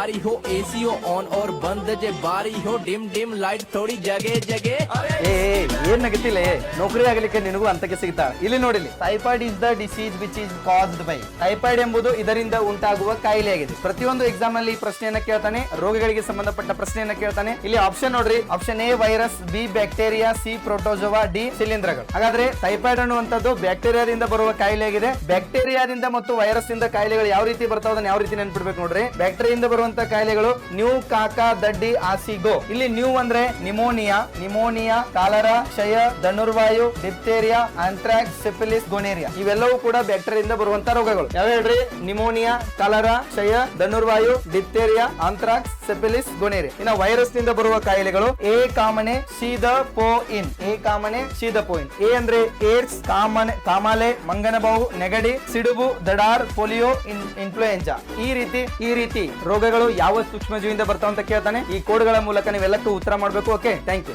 भारी हो एसी हो ऑन और बंद जे बारी हो डिम डिम लाइट थोड़ी जगह जगह ಏ ಏ, ಏನ್ ನಗತಿಲ್ಲ ಏ ನೌಕರಿ ಆಗಲಿಕ್ಕೆ ನಿನಗೂ ಅಂತಕ್ಕೆ ಸಿಗ್ತಾ ಇಲ್ಲಿ ನೋಡಿಲಿ typhoid is the disease which is caused by typhoid ಎಂಬುದು ಇದರಿಂದ ಉಂಟಾಗುವ ಕಾಯಿಲೆಯಾಗಿದೆ ಪ್ರತಿಯೊಂದು ಎಕ್ಸಾಮ್ ಅಲ್ಲಿ ಈ ಪ್ರಶ್ನೆಯನ್ನ ಕೇಳ್ತಾನೆ ರೋಗಗಳಿಗೆ ಸಂಬಂಧಪಟ್ಟ ಪ್ರಶ್ನೆಯನ್ನ ಕೇಳ್ತಾನೆ ಇಲ್ಲಿ ಆಪ್ಷನ್ ನೋಡ್ರಿ option A virus B bacteria C protozoa D ಶಿಲೀಂಧ್ರಗಳು ಹಾಗಾದ್ರೆ ಟೈಫಾಯ್ಡ್ ಅನ್ನುವಂಥದ್ದು ಬ್ಯಾಕ್ಟೀರಿಯಾದಿಂದ ಬರುವ ಕಾಯಿಲೆಯಾಗಿದೆ ಬ್ಯಾಕ್ಟೀರಿಯಾದಿಂದ ಮತ್ತು ವೈರಸ್ ಇಂದ ಕಾಯಿಲೆಗಳು ಯಾವ ರೀತಿ ಬರ್ತಾವ ಅದನ್ನ ಯಾವ ರೀತಿ ನೆನ್ಪಿಡ್ಬೇಕು ನೋಡ್ರಿ ಬ್ಯಾಕ್ಟೀರಿಯಿಂದ ಬರುವಂತ ಕಾಯಿಲೆಗಳು ನ್ಯೂ ಕಾಕಾ ದಡ್ಡಿ ಆಸಿಗೋ ಇಲ್ಲಿ ನ್ಯೂ ಅಂದ್ರೆ ನಿಮೋನಿಯಾ ನಿಮೋನಿಯಾ, ಕಾಲರಾ, ಕ್ಷಯ, ಧನುರ್ವಾಯು, ಡಿಪ್ತೇರಿಯಾ, ಆಂಥ್ರಾಕ್ಸ್, ಸಿಫಿಲಿಸ್, ಗೊನೇರಿಯಾ. ಇವೆಲ್ಲವೂ ಕೂಡ ಬ್ಯಾಕ್ಟೀರಿಯಿಂದ ಬರುವಂತ ರೋಗಗಳು. ಯಾವ ಹೇಳ್ರಿ? ನಿಮೋನಿಯಾ, ಕಾಲರಾ, ಕ್ಷಯ, ಧನುರ್ವಾಯು, ಡಿಪ್ತೇರಿಯಾ, ಆಂಥ್ರಾಕ್ಸ್, ಸಿಫಿಲಿಸ್, ಗೊನೇರಿಯಾ. ಇನ್ನ ವೈರಸ್ನಿಂದ ಬರುವ ಕಾಯಿಲೆಗಳು ಎ ಕಾಮನೆ ಶೀದ ಪೋ ಇನ್. ಎ ಕಾಮನೆ ಶೀದ ಪೋ ಇನ್. ಎ ಅಂದ್ರೆ ಏಡ್ಸ್, ಕಾಮನೆ, ಕಾಮಾಲೆ, ಮಂಗನಬಾವು, ನೆಗಡಿ, ಸಿಡುಬು, ದಡಾರ್, ಪೋಲಿಯೋ, ಇನ್, ಇನ್ಫ್ಲೂಯೆಂಜಾ. ಈ ರೀತಿ ಈ ರೀತಿ ರೋಗಗಳು ಯಾವ ಸೂಕ್ಷ್ಮಜೀವಿಯಿಂದ ಬರ್ತಾವ ಅಂತ ಕೇಳ್ತಾನೆ? ಈ ಕೋಡ್ಗಳ ಮೂಲಕ ನೀವೆಲ್ಲಕ್ಕೂ ಉತ್ತರ ಮಾಡಬೇಕು ಓಕೆ ಥ್ಯಾಂಕ್ ಯು